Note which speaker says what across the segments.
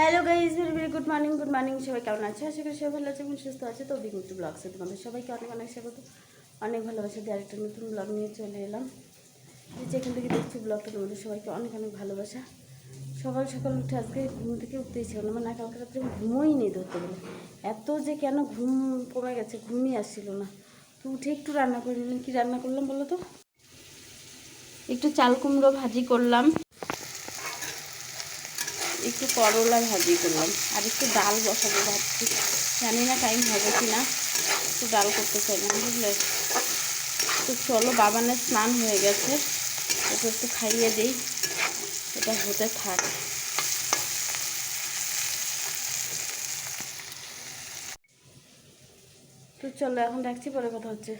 Speaker 1: Hello guys very very good morning good morning সবাই কেমন আছে? আশা করি সবাই ভালো আছে এবং সুস্থ আছে। তো বিমুক্তি ব্লগসে তোমাদের সবাইকে অনেক অনেক স্বাগত। অনেক ভালোবাসা দিয়ে আরেকটা নতুন ব্লগ নিয়ে চলে এলাম। যেখান থেকে দেখছি ব্লগটা তোমাদের সবাইকে অনেক অনেক ভালোবাসা। সকাল সকাল উঠে আজকে ঘুম থেকে উঠতেই ছিল না। মানে কালকে রাত্রে ঘুমোই নেই ধরতে গেলে। এত যে কেন ঘুম কমে গেছে, ঘুমই আসছিল না। তো উঠে একটু রান্না করে নিলাম। কী রান্না করলাম বলো তো? একটু চাল কুমড়ো ভাজি করলাম। একটু করলা ভাজি করলাম। আর একটু ডাল বসাবো ভাবছি। জানি না টাইম হবে কি না একটু ডাল করতে চাই না, বুঝলে? তো চলো, বাবানের স্নান হয়ে গেছে। ওকে একটু খাইয়ে দিই। এটা হতে থাক। তো চলো, এখন রাখছি, পরে কথা হচ্ছে।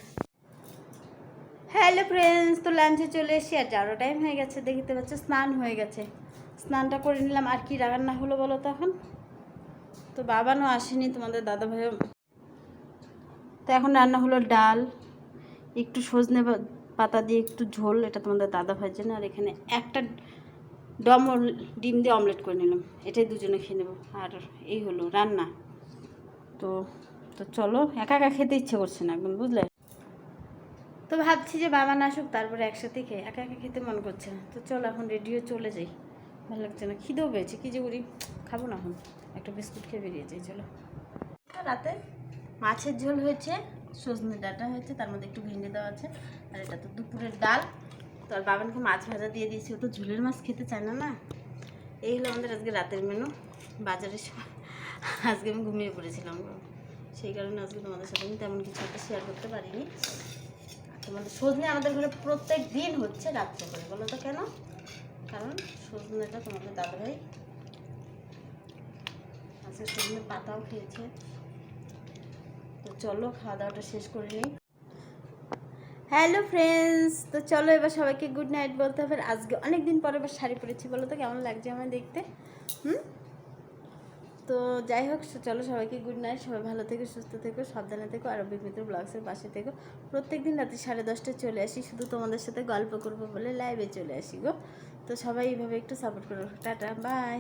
Speaker 1: হ্যালো ফ্রেন্ডস তো লাঞ্চে চলে এসেছি। আর যারও টাইম হয়ে গেছে, দেখতে পাচ্ছ, স্নান হয়ে গেছে। স্নানটা করে নিলাম। আর কি রান্না হলো বলো তো এখন? তো বাবানও আসেনি, তোমাদের দাদা ভাইও তো এখন রান্না হলো ডাল, একটু সজনে পাতা দিয়ে একটু ঝোল, এটা তোমাদের দাদা ভাইয়ের জন্য। আর এখানে একটা ডম ডিম দিয়ে অমলেট করে নিলাম। এটাই দুজনে খেয়ে নেব। আর এই হলো রান্না। তো তো চলো, একা একা খেতে ইচ্ছে করছে না একদম, বুঝলে? তো ভাবছি যে বাবা না আসুক, তারপরে একসাথে খেয়ে একা একা খেতে মন করছে না। তো চলো, এখন রেডিও চলে যাই। ভালো লাগছে না, খিদেও পেয়েছে, কী যে করি? খাব না এখন, একটা বিস্কুট খেয়ে বেরিয়ে যাই, চলো। রাতে মাছের ঝোল হয়েছে, সজনে ডাটা হয়েছে, তার মধ্যে একটু ভেঙে দেওয়া আছে, আর এটা তো দুপুরের ডাল। তো আর বাবানকে মাছ ভাজা দিয়ে দিয়েছি, ও তো ঝোলের মাছ খেতে চায় না না? এই হলো আমাদের আজকে রাতের মেনু সময় আজকে আমি ঘুমিয়ে পড়েছিলাম সেই কারণে আজকে তোমাদের সাথে আমি তেমন কিছু একটা শেয়ার করতে পারিনি। তোমাদের সজনে আমাদের ঘরে প্রত্যেক দিন হচ্ছে রাত্রে করে, বলো তো কেন? কারণ সজনেটা তোমাদের দাদাভাই আজকে সজনে পাতাও খেয়েছে। তো চলো, খাওয়া দাওয়াটা শেষ করে নিই। হ্যালো ফ্রেন্ডস তো চলো এবার সবাইকে গুড নাইট বলতে হবে। আজকে অনেক দিন পরে এবার শাড়ি পরেছি, বলো তো কেমন লাগছে আমার দেখতে? হুম? তো যাই হোক চলো সবাইকে গুড নাইট সবাই ভালো থেকো, সুস্থ থেকো, সাবধানে থেকো, আর বিভিন্ন ব্লগসের পাশে থেকো। প্রত্যেক দিন রাতে সাড়ে দশটায় চলে আসি, শুধু তোমাদের সাথে গল্প করব বলে লাইভে চলে আসি গো। তো সবাই এইভাবে একটু সাপোর্ট করো। Tata bye